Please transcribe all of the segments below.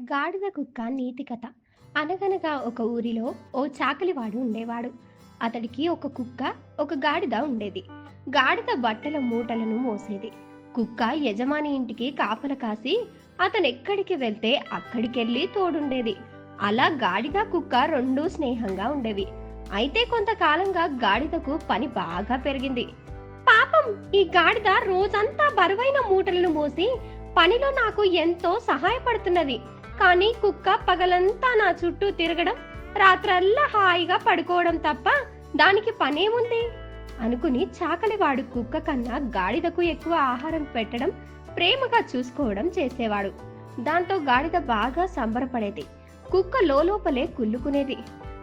గాడిద కుక్క నీతి కథ. అనగనగా ఒక ఊరిలో ఓ చాకలివాడు ఉండేవాడు. అతడికి ఒక కుక్క ఒక గాడిద ఉండేది. గాడిద బట్టల మూటలను మోసేది. కుక్క యజమాని ఇంటికి కాపల కాసి అతను ఎక్కడికి వెళ్తే అక్కడికెళ్ళి తోడుండేది. అలా గాడిద కుక్క రెండూ స్నేహంగా ఉండేవి. అయితే కొంతకాలంగా గాడిదకు పని బాగా పెరిగింది. పాపం ఈ గాడిద రోజంతా బరువైన మూటలను మోసి పనిలో నాకు ఎంతో సహాయపడుతున్నది. కానీ కుక్క పగలంతా నా చుట్టూ తిరగడం రాత్రల్లా హాయిగా పడుకోవడం తప్ప దానికి పనేముంది? అనుకుని చాకలివాడు కుక్క కన్నా గాడిదకు ఎక్కువ ఆహారం పెట్టడం ప్రేమగా చూసుకోవడం చేసేవాడు. దాంతో గాడిద బాగా సంబరపడేది. కుక్క లోపలే కుల్లుకునేది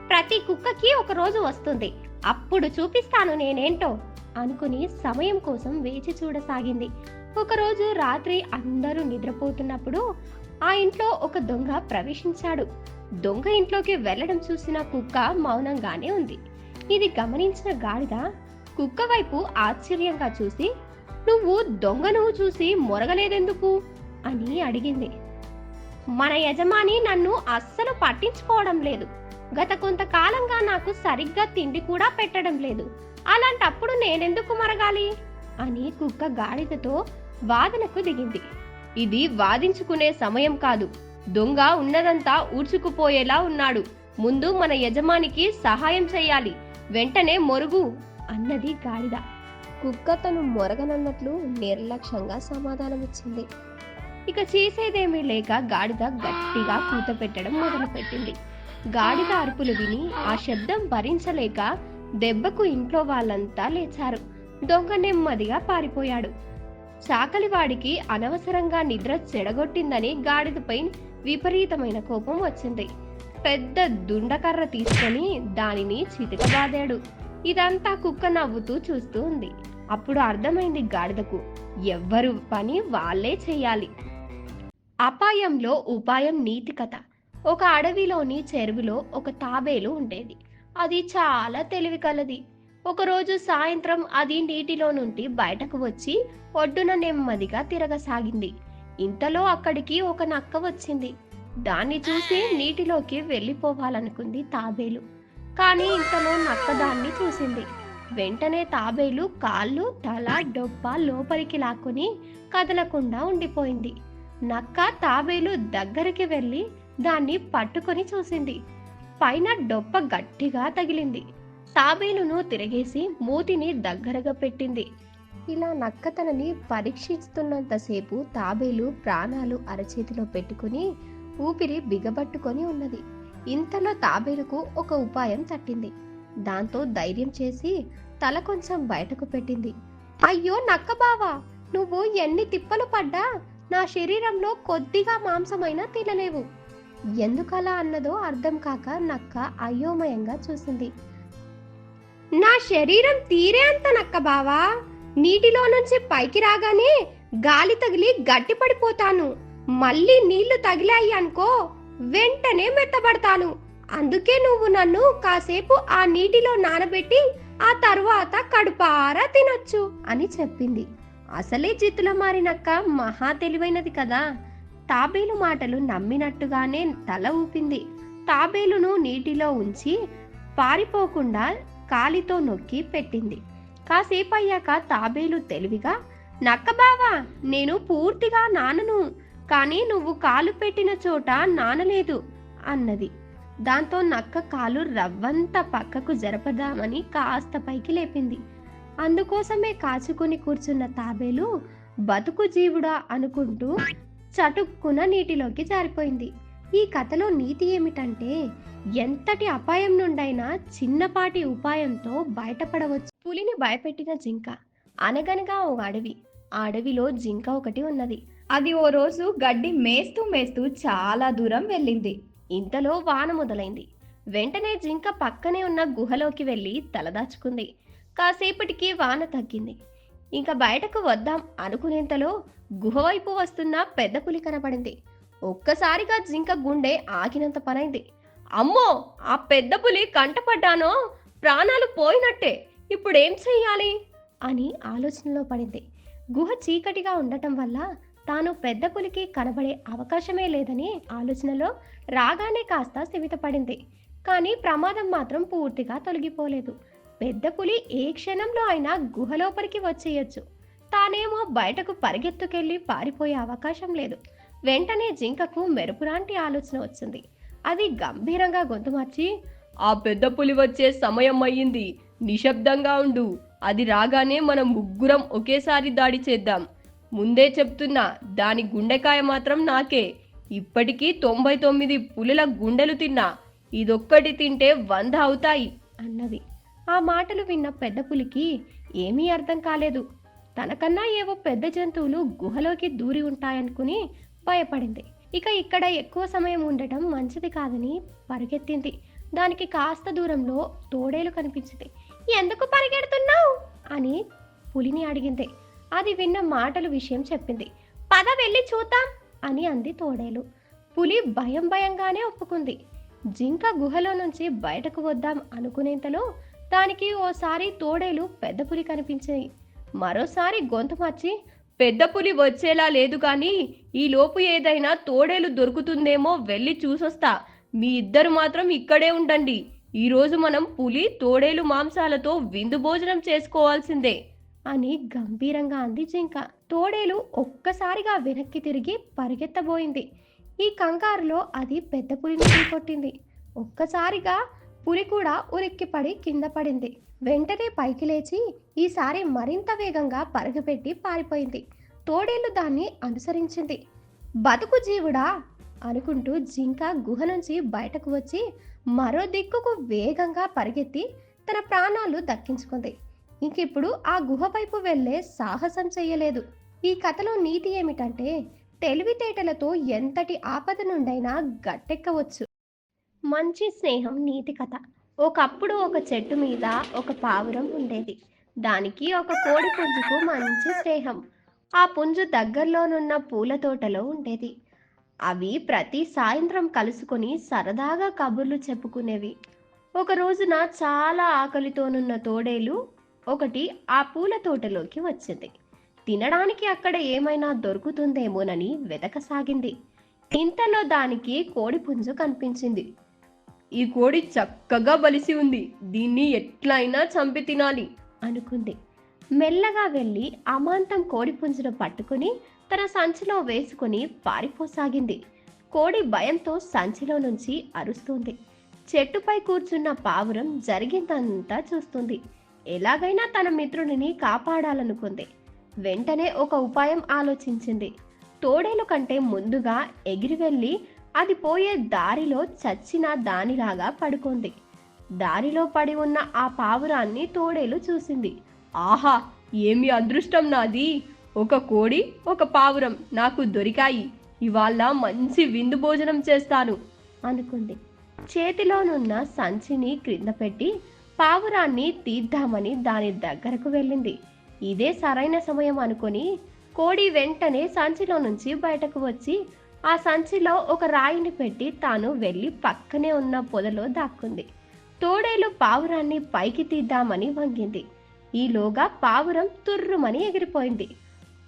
ప్రతి కుక్కకి ఒక రోజు వస్తుంది. అప్పుడు చూపిస్తాను నేనేంటో అనుకుని సమయం కోసం వేచి చూడసాగింది. ఒకరోజు రాత్రి అందరూ నిద్రపోతున్నప్పుడు ఆ ఇంట్లో ఒక దొంగ ప్రవేశించాడు. దొంగ ఇంట్లోకి వెళ్ళడం చూసిన కుక్క మౌనంగానే ఉంది. ఇది గమనించిన గాడిద కుక్క వైపు ఆశ్చర్యంగా చూసి నువ్వు దొంగను చూసి మొరగలేదెందుకు? అని అడిగింది. మన యజమాని నన్ను అస్సలు పట్టించుకోవడం లేదు. గత కొంతకాలంగా నాకు సరిగ్గా తిండి కూడా పెట్టడం లేదు. అలాంటప్పుడు నేనెందుకు మరగాలి? అని కుక్క గాడిదతో వాదనకు దిగింది. ఇది వాదించుకునే సమయం కాదు. దొంగ ఉన్నదంతా ఊడ్చుకుపోయేలా ఉన్నాడు. ముందు మన యజమానికి సహాయం చేయాలి వెంటనే మొరుగు అన్నది గాడిద. కుక్క తను మొరగనన్నట్లు నిర్లక్ష్యంగా సమాధానమిచ్చింది. ఇక చేసేదేమీ లేక గాడిద గట్టిగా కూత పెట్టడం మొదలుపెట్టింది. గాడిద అరుపులు విని ఆ శబ్దం భరించలేక దెబ్బకు ఇంట్లో వాళ్ళంతా లేచారు. దొంగ నెమ్మదిగా పారిపోయాడు. చాకలివాడికి అనవసరంగా నిద్ర చెడగొట్టిందని గాడిదపై విపరీతమైన కోపం వచ్చింది. పెద్ద దుండకర్ర తీసుకొని దానిని చితకబాదాడు. ఇదంతా కుక్క నవ్వుతూ చూస్తూ ఉంది. అప్పుడు అర్థమైంది గాడిదకు ఎవ్వరు పని వాళ్ళే చేయాలి. అపాయంలో ఉపాయం నీతి కథ. ఒక అడవిలోని చెరువులో ఒక తాబేలు ఉండేది. అది చాలా తెలివి కలది. ఒకరోజు సాయంత్రం అది నీటిలో నుండి బయటకు వచ్చి ఒడ్డున నెమ్మదిగా తిరగసాగింది. ఇంతలో అక్కడికి ఒక నక్క వచ్చింది. దాన్ని చూసి నీటిలోకి వెళ్ళిపోవాలనుకుంది తాబేలు. కానీ ఇంతలో నక్క దాన్ని చూసింది. వెంటనే తాబేలు కాళ్ళు తల డొప్ప లోపలికి లాక్కుని కదలకుండా ఉండిపోయింది. నక్క తాబేలు దగ్గరికి వెళ్ళి దాన్ని పట్టుకొని చూసింది. పైన డొప్ప గట్టిగా తగిలింది. తాబేలును తిరగేసి మూతిని దగ్గరగా పెట్టింది. ఇలా నక్క తనని పరీక్షిస్తున్నంతసేపు తాబేలు ప్రాణాలు అరచేతిలో పెట్టుకుని ఊపిరి బిగబట్టుకొని ఉన్నది. ఇంతలో తాబేలుకు ఒక ఉపాయం తట్టింది. దాంతో ధైర్యం చేసి తల కొంచెం బయటకు పెట్టింది. అయ్యో నక్క బావా నువ్వు ఎన్ని తిప్పలు పడ్డా? నా శరీరంలో కొద్దిగా మాంసమైనా తినలేవు. ఎందుకలా అన్నదో అర్థం కాక నక్క అయోమయంగా చూసింది. నా శరీరం తీరే అంత నక్క బావా. నీటిలో నుంచి పైకి రాగానే గాలి తగిలి గట్టిపడిపోతాను మళ్ళీ నీళ్ళు తగిలాయి అనుకో వెంటనే మెత్తబడతాను. అందుకే నువ్వు నన్ను కాసేపు ఆ నీటిలో నానబెట్టి ఆ తరువాత కడుపారా తినొచ్చు అని చెప్పింది. అసలే చిత్తుల మారినక్క మహా తెలివైనది కదా. తాబేలు మాటలు నమ్మినట్టుగానే తల ఊపింది. తాబేలును నీటిలో ఉంచి పారిపోకుండా కాలితో నొక్కి పెట్టింది. కాసేపు అయ్యాక తాబేలు తెలివిగా నక్కబావా నేను పూర్తిగా నానను కానీ నువ్వు కాలు పెట్టిన చోట నానలేదు అన్నది. దాంతో నక్క కాలు రవ్వంత పక్కకు జరపదామని కాస్త పైకి లేపింది. అందుకోసమే కాచుకుని కూర్చున్న తాబేలు బతుకు జీవుడా అనుకుంటూ చటుక్కున నీటిలోకి జారిపోయింది. ఈ కథలో నీతి ఏమిటంటే ఎంతటి అపాయం నుండైనా చిన్నపాటి ఉపాయంతో బయటపడవచ్చు. పులిని భయపెట్టిన జింక. అనగనగా ఓ అడవి. ఆ అడవిలో జింక ఒకటి ఉన్నది. అది ఓ రోజు గడ్డి మేస్తూ మేస్తూ చాలా దూరం వెళ్ళింది. ఇంతలో వాన మొదలైంది. వెంటనే జింక పక్కనే ఉన్న గుహలోకి వెళ్ళి తలదాచుకుంది కాసేపటికి వాన తగ్గింది. ఇంకా బయటకు వద్దాం అనుకునేంతలో గుహ వైపు వస్తున్న పెద్ద పులి కనపడింది. ఒక్కసారిగా జింక గుండె ఆగినంత పనైంది. అమ్మో! ఆ పెద్ద పులి కంటపడ్డానో? ప్రాణాలు పోయినట్టే. ఇప్పుడేం చెయ్యాలి? అని ఆలోచనలో పడింది. గుహ చీకటిగా ఉండటం వల్ల తాను పెద్ద పులికి కనబడే అవకాశమే లేదని ఆలోచనలో రాగానే కాస్త స్థిమితపడింది కానీ ప్రమాదం మాత్రం పూర్తిగా తొలగిపోలేదు. పెద్ద పులి ఏ క్షణంలో అయినా గుహలోపలికి వచ్చేయచ్చు. తానేమో బయటకు పరిగెత్తుకెళ్ళి పారిపోయే అవకాశం లేదు. వెంటనే జింకకు మెరుపులాంటి ఆలోచన వచ్చింది. అది గంభీరంగా గొంతు మార్చి ఆ పెద్ద పులి వచ్చే సమయం అయ్యింది. నిశ్శబ్దంగా ఉండు. అది రాగానే మనం ముగ్గురం ఒకేసారి దాడి చేద్దాం. ముందే చెప్తున్నా దాని గుండెకాయ మాత్రం నాకే. ఇప్పటికీ తొంభై తొమ్మిది పులుల గుండెలు తిన్నా. ఇదొక్కటి తింటే వంద అవుతాయి అన్నది. ఆ మాటలు విన్న పెద్ద పులికి ఏమీ అర్థం కాలేదు. తనకన్నా ఏవో పెద్ద జంతువులు గుహలోకి దూరి ఉంటాయనుకుని భయపడింది. ఇక ఇక్కడ ఎక్కువ సమయం ఉండటం మంచిది కాదని పరిగెత్తింది. దానికి కాస్త దూరంలో తోడేలు కనిపించింది. ఎందుకు పరిగెడుతున్నావు? అని పులిని అడిగింది. అది విన్న మాటలు విషయం చెప్పింది. పద వెళ్ళి చూద్దాం అని అంది తోడేలు. పులి భయం భయంగానే ఒప్పుకుంది. జింక గుహలో నుంచి బయటకు వద్దాం అనుకునేంతలో దానికి ఓసారి తోడేలు పెద్ద పులి కనిపించాయి మరోసారి గొంతు మార్చి పెద్ద పులి వచ్చేలా లేదు కానీ ఈ లోపు ఏదైనా తోడేలు దొరుకుతుందేమో వెళ్ళి చూసొస్తా. మీ ఇద్దరు మాత్రం ఇక్కడే ఉండండి. ఈరోజు మనం పులి తోడేలు మాంసాలతో విందు భోజనం చేసుకోవాల్సిందే. అని గంభీరంగా అంది జింక. తోడేలు ఒక్కసారిగా వెనక్కి తిరిగి పరిగెత్తబోయింది. ఈ కంగారులో అది పెద్ద పులిని కొట్టింది ఒక్కసారిగా పులి కూడా ఉరిక్కిపడి కింద పడింది. వెంటనే పైకి లేచి ఈసారి మరింత వేగంగా పరుగుపెట్టి పారిపోయింది. తోడేళ్ళు దాన్ని అనుసరించింది. బతుకు జీవుడా అనుకుంటూ జింక గుహ నుంచి బయటకు వచ్చి మరో దిక్కుకు వేగంగా పరిగెత్తి తన ప్రాణాలు దక్కించుకుంది. ఇంకిప్పుడు ఆ గుహ వైపు వెళ్ళే సాహసం చేయలేదు. ఈ కథలో నీతి ఏమిటంటే తెలివితేటలతో ఎంతటి ఆపద నుండైనా గట్టెక్కవచ్చు. మంచి స్నేహం నీతి కథ. ఒకప్పుడు ఒక చెట్టు మీద ఒక పావురం ఉండేది. దానికి ఒక కోడి పుంజుకు మంచి స్నేహం. ఆ పుంజు దగ్గరలోనున్న పూల తోటలో ఉండేది. అవి ప్రతి సాయంత్రం కలుసుకొని సరదాగా కబుర్లు చెప్పుకునేవి. ఒక రోజున చాలా ఆకలితోనున్న తోడేలు ఒకటి ఆ పూల తోటలోకి వచ్చింది. తినడానికి అక్కడ ఏమైనా దొరుకుతుందేమోనని వెతకసాగింది. ఇంతలో దానికి కోడిపుంజు కనిపించింది. ఈ కోడి చక్కగా బలిసి ఉంది. దీన్ని ఎట్లయినా చంపి తినాలి. అనుకుంది. మెల్లగా వెళ్ళి అమాంతం కోడిపుంజును పట్టుకుని తన సంచిలో వేసుకుని పారిపోసాగింది. కోడి భయంతో సంచిలో నుంచి అరుస్తుంది. చెట్టుపై కూర్చున్న పావురం జరిగిందంతా చూస్తుంది. ఎలాగైనా తన మిత్రుడిని కాపాడాలనుకుంది. వెంటనే ఒక ఉపాయం ఆలోచించింది. తోడేలు కంటే ముందుగా ఎగిరి వెళ్ళి అది పోయే దారిలో చచ్చిన దానిలాగా పడుకుంది. దారిలో పడి ఉన్న ఆ పావురాన్ని తోడేలు చూసింది. ఆహా ఏమి అదృష్టం నాది. ఒక కోడి ఒక పావురం నాకు దొరికాయి. ఇవాళ మంచి విందు భోజనం చేస్తాను అనుకుంది. చేతిలోనున్న సంచిని క్రింద పెట్టి పావురాన్ని తీద్దామని దాని దగ్గరకు వెళ్ళింది. ఇదే సరైన సమయం అనుకొని కోడి వెంటనే సంచిలో నుంచి బయటకు వచ్చి ఆ సంచిలో ఒక రాయిని పెట్టి తాను వెళ్ళి పక్కనే ఉన్న పొదలో దాక్కుంది. తోడేలు పావురాన్ని పైకి తీద్దామని వంగింది. ఈలోగా పావురం తుర్రుమని ఎగిరిపోయింది.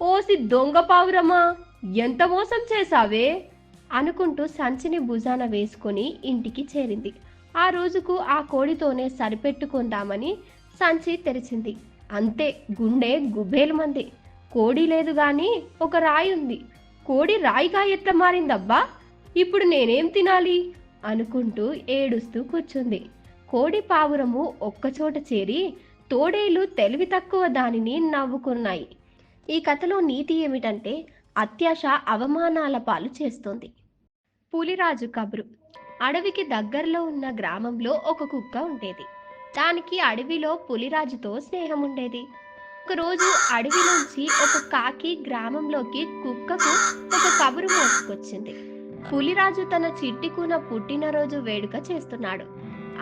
ఓసి దొంగ పావురమా? ఎంత మోసం చేశావే? అనుకుంటూ సంచిని భుజాన వేసుకుని ఇంటికి చేరింది. ఆ రోజుకు ఆ కోడితోనే సరిపెట్టుకుందామని సంచి తెరిచింది. అంతే గుండె గుబేలుమంది. కోడి లేదు గాని ఒక రాయి ఉంది. కోడి రాయిగా ఎట్లా మారిందబ్బా. ఇప్పుడు నేనేం తినాలి? అనుకుంటూ ఏడుస్తూ కూర్చుంది. కోడి పావురము ఒక్కచోట చేరి తోడేలు తెలివి తక్కువ దానిని నవ్వుకున్నాయి. ఈ కథలో నీతి ఏమిటంటే అత్యాశ అవమానాల పాలు చేస్తుంది. పులిరాజు కబురు. అడవికి దగ్గరలో ఉన్న గ్రామంలో ఒక కుక్క ఉండేది. దానికి అడవిలో పులిరాజుతో స్నేహం ఉండేది ఒకరోజు అడవి నుంచి ఒక కాకి గ్రామంలోకి కుక్కకు ఒక కబురు మోసుకొచ్చింది. పులిరాజు తన చిట్టి కూన పుట్టినరోజు వేడుక చేస్తున్నాడు.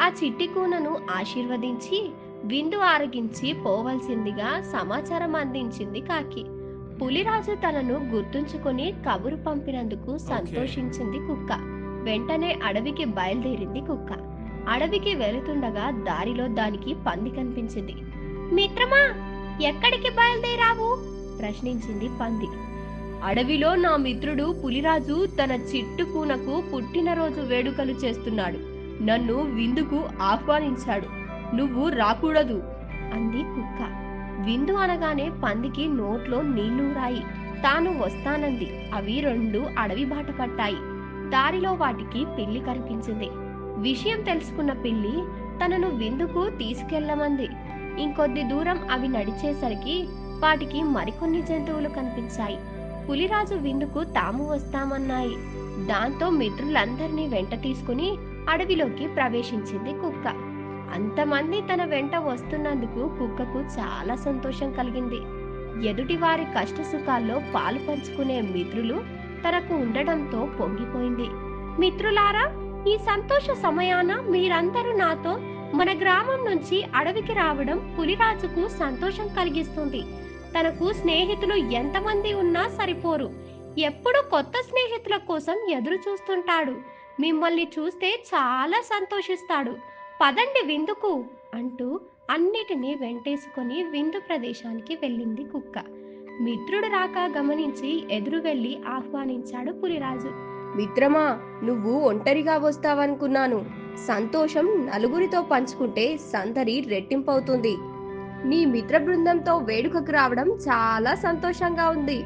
ఆ చిట్టి కూనను ఆశీర్వదించి విందు ఆరగించి పోవలసిందిగా సమాచారం అందించింది కాకి. పులిరాజు తనను గుర్తుంచుకొని కబురు పంపినందుకు సంతోషించింది కుక్క. వెంటనే అడవికి బయలుదేరింది కుక్క. అడవికి వెళుతుండగా దారిలో దానికి పంది కనిపించింది. మిత్రమా ఎక్కడికి బయలుదేరావు? ప్రశ్నించింది పంది. అడవిలో నా మిత్రుడు పులిరాజు తన చిట్టు కూనకు పుట్టినరోజు వేడుకలు చేస్తున్నాడు. నన్ను విందుకు ఆహ్వానించాడు. నువ్వు రాకూడదు. అంది కుక్క. విందు అనగానే పందికి నోట్లో నీళ్ళూరాయి తాను వస్తానంది. అవి రెండు అడవి బాట పట్టాయి. దారిలో వాటికి పిల్లి కనిపించింది. విషయం తెలుసుకున్న పిల్లి తనను విందుకు తీసుకెళ్ళమంది ఇంకొద్ది దూరం అవి నడిచేసరికి వాటికి మరికొన్ని జంతువులు కనిపించాయి. పులిరాజు విందుకు తాము వస్తామన్నాయి. దాంతో మిత్రులందరినీ వెంట తీసుకుని అడవిలోకి ప్రవేశించింది కుక్క. అంతమంది తన వెంట వస్తున్నందుకు కుక్కకు చాలా సంతోషం కలిగింది. ఎదుటి వారి కష్ట సుఖాల్లో పాలు పంచుకునే మిత్రులు తనకు ఉండడంతో పొంగిపోయింది. మిత్రులారా ఈ సంతోష సమయాన మీరందరూ నాతో మన గ్రామం నుంచి అడవికి రావడం పులిరాజుకు సంతోషం కలిగిస్తుంది. తనకు స్నేహితులు ఎంతమంది ఉన్నా సరిపోరు. ఎప్పుడు కొత్త స్నేహితుల కోసం ఎదురు చూస్తుంటాడు. మిమ్మల్ని చూస్తే చాలా సంతోషిస్తాడు. పదండి విందుకు అంటూ అన్నిటినీ వెంటేసుకొని విందు ప్రదేశానికి వెళ్ళింది కుక్క. మిత్రుడు రాక గమనించి ఎదురు వెళ్ళి ఆహ్వానించాడు పులిరాజు. మిత్రమా నువ్వు ఒంటరిగా వస్తావనుకున్నాను. సంతోషం నలుగురితో పంచుకుంటే సందడి రెట్టింపవుతుంది. నీ మిత్ర బృందంతో వేడుకకు రావడం చాలా సంతోషంగా ఉంది.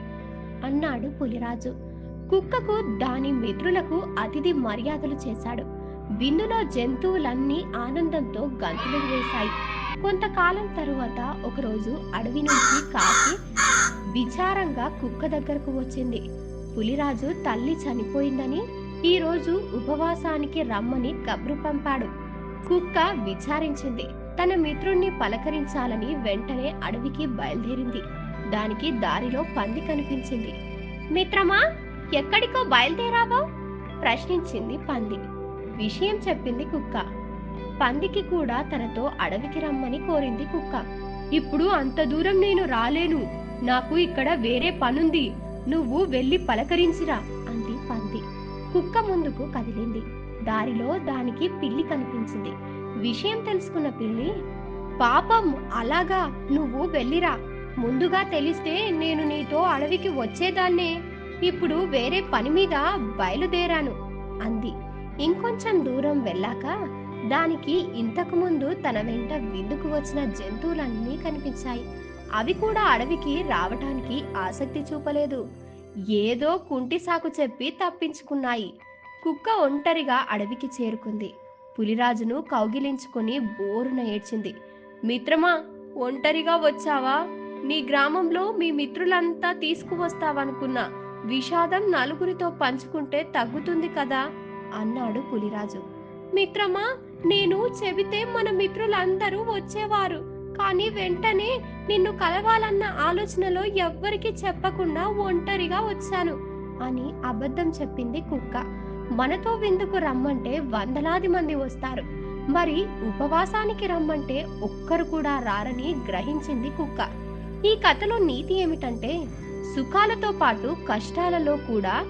అన్నాడు పులిరాజు. కుక్కకు దాని మిత్రులకు అతిథి మర్యాదలు చేశాడు. విందులో జంతువులన్నీ ఆనందంతో గంతులు వేశాయి. కొంతకాలం తరువాత ఒకరోజు అడవి నుంచి కాకి విచారంగా కుక్క దగ్గరకు వచ్చింది. పులిరాజు తల్లి చనిపోయిందని ఈ రోజు ఉపవాసానికి రమ్మని కబురు పంపాడు. కుక్క విచారించింది. తన మిత్రుణ్ణి పలకరించాలని వెంటనే అడవికి బయలుదేరింది. దానికి దారిలో పంది కనిపించింది. మిత్రమా ఎక్కడికో బయలుదేరావో? ప్రశ్నించింది పంది. విషయం చెప్పింది కుక్క. పందికి కూడా తనతో అడవికి రమ్మని కోరింది కుక్క. ఇప్పుడు అంత దూరం నేను రాలేను. నాకు ఇక్కడ వేరే పనుంది. నువ్వు వెళ్ళి పలకరించిరా. కుక్క ముందుకు కదిలింది. దారిలో దానికి పిల్లి కనిపించింది. విషయం తెలుసుకున్న పిల్లి పాపం అలాగా నువ్వు వెళ్ళిరా. ముందుగా తెలిస్తే నేను నీతో అడవికి వచ్చేదాన్నే. ఇప్పుడు వేరే పని మీద బయలుదేరాను అంది. ఇంకొంచెం దూరం వెళ్ళాక దానికి ఇంతకు ముందు తన వెంట విందుకు వచ్చిన జంతువులన్నీ కనిపించాయి. అవి కూడా అడవికి రావటానికి ఆసక్తి చూపలేదు. ఏదో కుంటి సాకు చెప్పి తప్పించుకున్నాయి. కుక్క ఒంటరిగా అడవికి చేరుకుంది. పులిరాజును కౌగిలించుకొని బోరున ఏడ్చింది. మిత్రమా ఒంటరిగా వచ్చావా? నీ గ్రామంలో మీ మిత్రులంతా తీసుకువస్తావనుకున్నా విషాదం నలుగురితో పంచుకుంటే తగ్గుతుంది కదా? అన్నాడు పులిరాజు. మిత్రమా నేను చెబితే మన మిత్రులందరూ వచ్చేవారు కానీ వెంటనే నిన్ను కలవాలన్న ఆలోచనలో ఎవ్వరికి చెప్పకుండా ఒంటరిగా వచ్చాను అని అబద్ధం చెప్పింది కుక్క. మనతో విందుకు రమ్మంటే వందలాది మంది వస్తారు. మరి ఉపవాసానికి రమ్మంటే ఒక్కరు కూడా రారని గ్రహించింది కుక్క. ఈ కథలో నీతి ఏమిటంటే సుఖాలతో పాటు కష్టాలలో కూడా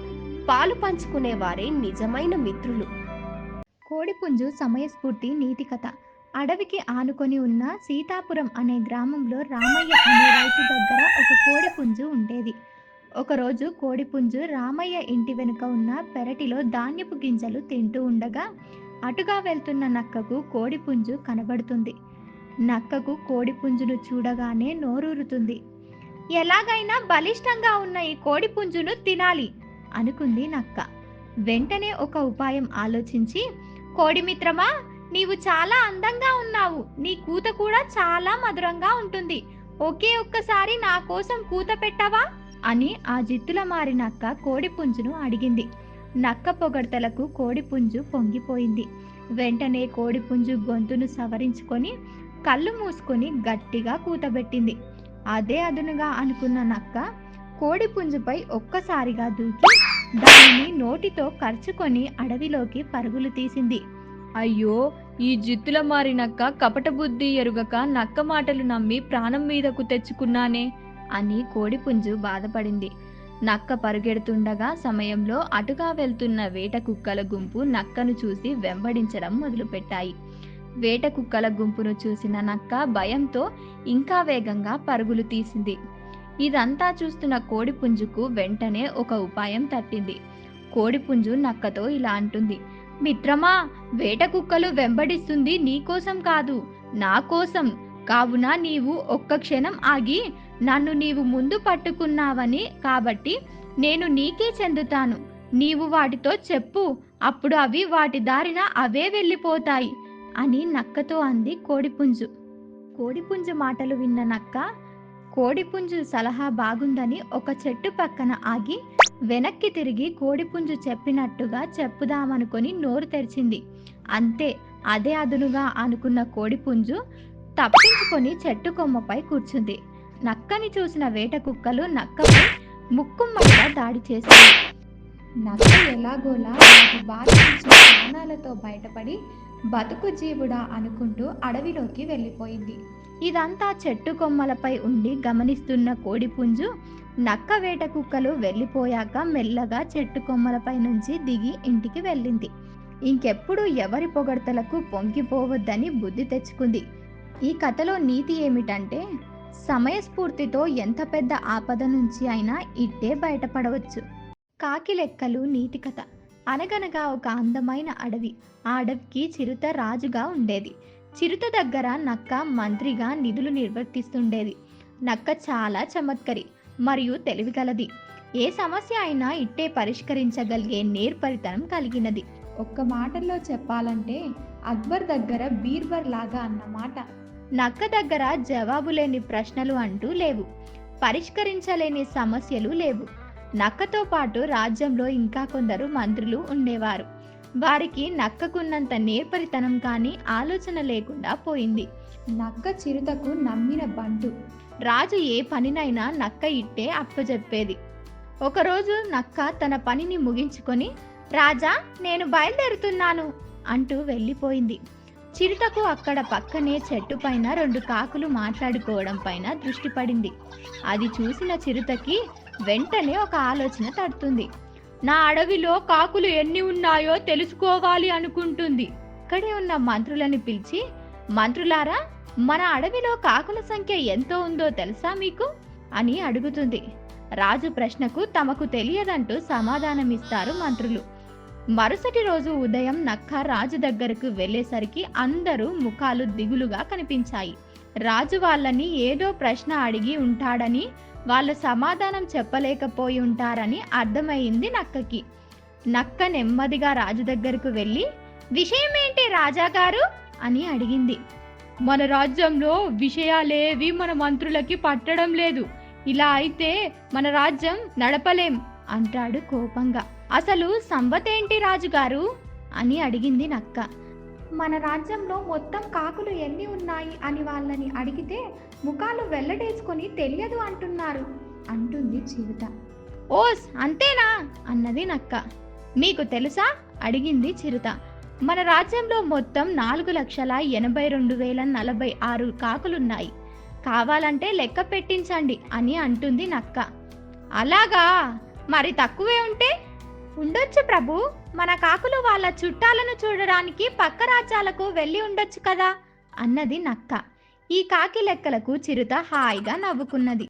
పాలు పంచుకునేవారే నిజమైన మిత్రులు. కోడిపుంజు సమయస్ఫూర్తి నీతి కథ. అడవికి ఆనుకొని ఉన్న సీతాపురం అనే గ్రామంలో రామయ్య అనే రైతు దగ్గర ఒక కోడిపుంజు ఉండేది. ఒకరోజు కోడిపుంజు రామయ్య ఇంటి వెనుక ఉన్న పెరటిలో ధాన్యపు గింజలు తింటూ ఉండగా అటుగా వెళ్తున్న నక్కకు కోడిపుంజు కనబడుతుంది. నక్కకు కోడిపుంజును చూడగానే నోరూరుతుంది. ఎలాగైనా బలిష్టంగా ఉన్న ఈ కోడిపుంజును తినాలి అనుకుంది నక్క. వెంటనే ఒక ఉపాయం ఆలోచించి కోడిమిత్రమా నీవు చాలా అందంగా ఉన్నావు. నీ కూత కూడా చాలా మధురంగా ఉంటుంది. ఒకే ఒక్కసారి నా కోసం కూత పెట్టవా? అని ఆ జిత్తుల మారి నక్క కోడిపుంజును అడిగింది. నక్క పొగడ్తలకు కోడిపుంజు పొంగిపోయింది. వెంటనే కోడిపుంజు గొంతును సవరించుకొని కళ్ళు మూసుకొని గట్టిగా కూతబెట్టింది అదే అదునుగా అనుకున్న నక్క కోడిపుంజుపై ఒక్కసారిగా దూకి దానిని నోటితో కరుచుకొని అడవిలోకి పరుగులు తీసింది. అయ్యో ఈ జిత్తుల మారినక్క కపట బుద్ధి ఎరుగక నక్క మాటలు నమ్మి ప్రాణం మీదకు తెచ్చుకున్నానే అని కోడిపుంజు బాధపడింది. నక్క పరుగెడుతుండగా సమయంలో అటుగా వెళ్తున్న వేట కుక్కల గుంపు నక్కను చూసి వెంబడించడం మొదలుపెట్టాయి. వేట కుక్కల గుంపును చూసిన నక్క భయంతో ఇంకా వేగంగా పరుగులు తీసింది. ఇదంతా చూస్తున్న కోడిపుంజుకు వెంటనే ఒక ఉపాయం తట్టింది. కోడిపుంజు నక్కతో ఇలా అంటుంది. మిత్రమా వేట కుక్కలు వెంబడిస్తుంది నీకోసం కాదు నా కోసం. కావున నీవు ఒక్క క్షణం ఆగి నన్ను నీవు ముందు పట్టుకున్నావని కాబట్టి నేను నీకే చెందుతాను. నీవు వాటితో చెప్పు అప్పుడు అవి వాటి దారిన అవే వెళ్ళిపోతాయి అని నక్కతో అంది కోడిపుంజు. కోడిపుంజు మాటలు విన్న నక్క కోడిపుంజు సలహా బాగుందని ఒక చెట్టు పక్కన ఆగి వెనక్కి తిరిగి కోడిపుంజు చెప్పినట్టుగా చెప్పుదామనుకొని నోరు తెరిచింది. అంతే అదే అదునుగా అనుకున్న కోడిపుంజు తప్పించుకొని చెట్టు కొమ్మపై కూర్చుంది. నక్కని చూసిన వేట కుక్కలు నక్కపై ముక్కుమ్మడిగా దాడి చేసింది నక్క ఎలాగోలా బాధించిన ప్రాణాలతో బయటపడి బతుకు జీవుడా అనుకుంటూ అడవిలోకి వెళ్ళిపోయింది. ఇదంతా చెట్టు కొమ్మలపై ఉండి గమనిస్తున్న కోడిపుంజు నక్క వేట కుక్కలు వెళ్ళిపోయాక మెల్లగా చెట్టు కొమ్మలపై నుంచి దిగి ఇంటికి వెళ్ళింది. ఇంకెప్పుడు ఎవరి పొగడ్తలకు పొంగిపోవద్దని బుద్ధి తెచ్చుకుంది. ఈ కథలో నీతి ఏమిటంటే సమయస్ఫూర్తితో ఎంత పెద్ద ఆపద నుంచి అయినా ఇట్టే బయటపడవచ్చు. కాకి లెక్కలు నీతి కథ. అనగనగా ఒక అందమైన అడవి. ఆ అడవికి చిరుత రాజుగా ఉండేది. చిరుత దగ్గర నక్క మంత్రిగా నిధులు నిర్వర్తిస్తుండేది. నక్క చాలా చమత్కరి మరియు తెలివిగలది. ఏ సమస్య అయినా ఇట్టే పరిష్కరించగలిగే నేర్పరితనం కలిగినది. ఒక్క మాటల్లో చెప్పాలంటే అక్బర్ దగ్గర బీర్బర్ లాగా అన్నమాట నక్క దగ్గర జవాబు లేని ప్రశ్నలు అంటూ లేవు. పరిష్కరించలేని సమస్యలు లేవు. నక్కతో పాటు రాజ్యంలో ఇంకా కొందరు మంత్రులు ఉండేవారు. వారికి నక్కకున్నంత నేర్పరితనం కానీ ఆలోచన లేకుండా పోయింది. నక్క చిరుతకు నమ్మిన బంటు. రాజు ఏ పనినైనా నక్క ఇట్టే అప్పచెప్పేది ఒకరోజు నక్క తన పనిని ముగించుకొని రాజా నేను బయలుదేరుతున్నాను అంటూ వెళ్ళిపోయింది. చిరుతకు అక్కడ పక్కనే చెట్టు పైన రెండు కాకులు మాట్లాడుకోవడం పైన దృష్టి పడింది. అది చూసిన చిరుతకి వెంటనే ఒక ఆలోచన తడుతుంది. నా అడవిలో కాకులు ఎన్ని ఉన్నాయో తెలుసుకోవాలి అనుకుంటుంది. ఇక్కడే ఉన్న మంత్రులను పిలిచి మంత్రులారా మన అడవిలో కాకుల సంఖ్య ఎంతో ఉందో తెలుసా మీకు? అని అడుగుతుంది. రాజు ప్రశ్నకు తమకు తెలియదంటూ సమాధానమిస్తారు మంత్రులు. మరుసటి రోజు ఉదయం నక్క రాజు దగ్గరకు వెళ్ళేసరికి అందరూ ముఖాలు దిగులుగా కనిపించాయి. రాజు వాళ్ళని ఏదో ప్రశ్న అడిగి ఉంటాడని వాళ్ళ సమాధానం చెప్పలేకపోయి ఉంటారని అర్థమైంది నక్కకి. నక్క నెమ్మదిగా రాజు దగ్గరకు వెళ్ళి విషయం ఏంటి రాజాగారు అని అడిగింది. మన రాజ్యంలో విషయాలేవి మన మంత్రులకి పట్టడం లేదు. ఇలా అయితే మన రాజ్యం నడపలేం అంటాడు కోపంగా. అసలు సంబతేంటి రాజుగారు అని అడిగింది నక్క. మన రాజ్యంలో మొత్తం కాకులు ఎన్ని ఉన్నాయి అని వాళ్ళని అడిగితే ముఖాలు వెల్లడేసుకొని తెలియదు అంటున్నారు. అంటుంది చిరుత ఓస్ అంతేనా? అన్నది నక్క. మీకు తెలుసా? అడిగింది చిరుత. మన రాజ్యంలో మొత్తం నాలుగు లక్షల ఎనభై రెండు వేల నలభై ఆరు కాకులున్నాయి. కావాలంటే లెక్క పెట్టించండి అని అంటుంది నక్క. అలాగా? మరి తక్కువే ఉంటే? ఉండొచ్చు ప్రభు. మన కాకులు వాళ్ళ చుట్టాలను చూడడానికి పక్క రాజ్యాలకు వెళ్ళి ఉండొచ్చు కదా? అన్నది నక్క. ఈ కాకి లెక్కలకు చిరుత హాయిగా నవ్వుకున్నది.